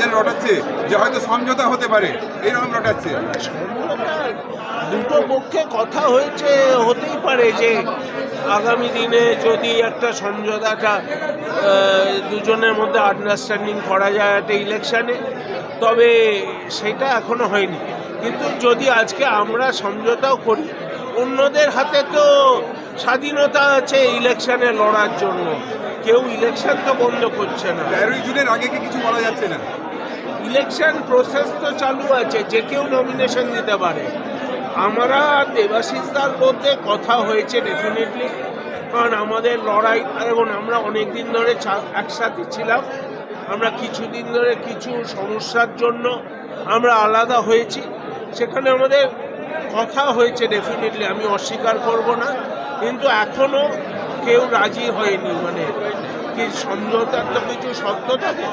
রটাচ্ছে যে হয়তো সমঝোতা হতে পারে এরকম রটাচ্ছে। দুটো পক্ষে কথা হয়েছে হতেই পারে যে আগামী দিনে যদি একটা সমঝোতাটা দুজনের মধ্যে আন্ডারস্ট্যান্ডিং করা যায় একটা ইলেকশানে তবে সেটা এখনও হয়নি। কিন্তু যদি আজকে আমরা সমঝোতাও করি অন্যদের হাতে তো স্বাধীনতা আছে ইলেকশানে লড়ার জন্য। কেউ ইলেকশন তো বন্ধ করছে না। তেরোই জুনের আগে কি কিছু বলা যাচ্ছে না? ইলেকশন প্রসেস তো চালু আছে, যে কেউ নমিনেশন দিতে পারে। আমরা দেবাশিসদার মধ্যে কথা হয়েছে ডেফিনেটলি কারণ আমাদের লড়াই, এবং আমরা অনেক দিন ধরে একসাথে ছিলাম। আমরা কিছুদিন ধরে কিছু সমস্যার জন্য আমরা আলাদা হয়েছি। সেখানে আমাদের কথা হয়েছে ডেফিনেটলি আমি অস্বীকার করব না, কিন্তু এখনও কেউ রাজি হয়নি মানে কি সমঝোতার তো কিছু শর্ত থাকে?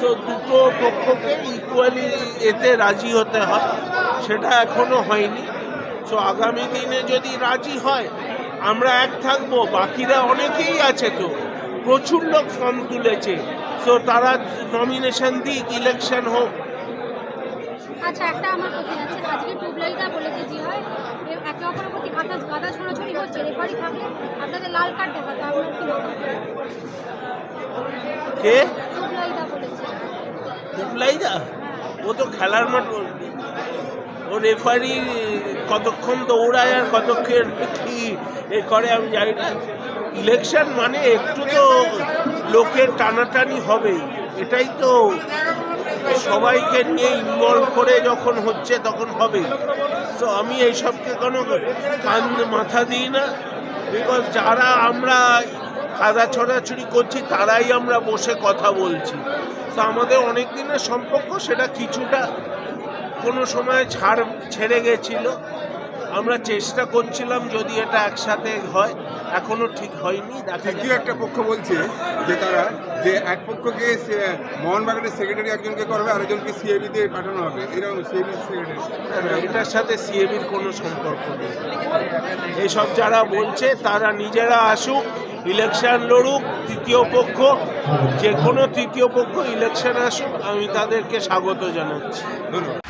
তো দুটো পক্ষকে ইকুয়ালি এতে রাজি হতে হয়। সেটা এখনও হয়নি। তো আগামী দিনে যদি রাজি হয়, আমরা এক থাকব, বাকিরা অনেকেই আছে তো। প্রচুর লোক ফর্ম তুলেছে। তো তারা নমিনেশন দিক ইলেকশন হোক। আচ্ছা একটা আমার আছে। আজকে বলেছে যে, হয়, একে অপরের প্রতি গাদা গাদা হচ্ছে রেফারি থাকলে আপনাদের লাল কার্ড দেখাতে আপনার কি মতামত? কে? বলেছে। ও তো খেলার মাঠ ও রেফারি কতক্ষণ দৌড়ায় আর কতক্ষণ কি এ করে আমি জানি না। ইলেকশন মানে একটু তো লোকের টানাটানি হবেই। এটাই তো সবাইকে নিয়ে ইনভলভ করে যখন হচ্ছে তখন হবে তো আমি এইসবকে কোনো কান মাথা দিই না। বিকজ যারা আমরা কাদা ছড়াছড়ি করছি, তারাই আমরা বসে কথা বলছি। তো আমাদের অনেক দিনের সম্পর্ক, সেটা কিছুটা কোনো সময় ছাড়, ছেড়ে গেছিল। আমরা চেষ্টা করছিলাম যদি এটা একসাথে হয়। এখনও ঠিক হয়নি তৃতীয় একটা পক্ষ বলছে যে তারা যে এক পক্ষকে মোহনবাগানের সেক্রেটারি একজনকে করবে আরেকজনকে সিএবি তে পাঠানো হবে। এরকম সিএবি সেক্রেটারি এটার সাথে সিএবির কোনো সম্পর্ক নেই। এসব যারা বলছে তারা নিজেরা আসুক ইলেকশন লড়ুক তৃতীয় পক্ষ যে কোনো তৃতীয় পক্ষ ইলেকশন আসুক আমি তাদেরকে স্বাগত জানাচ্ছি। ধন্যবাদ।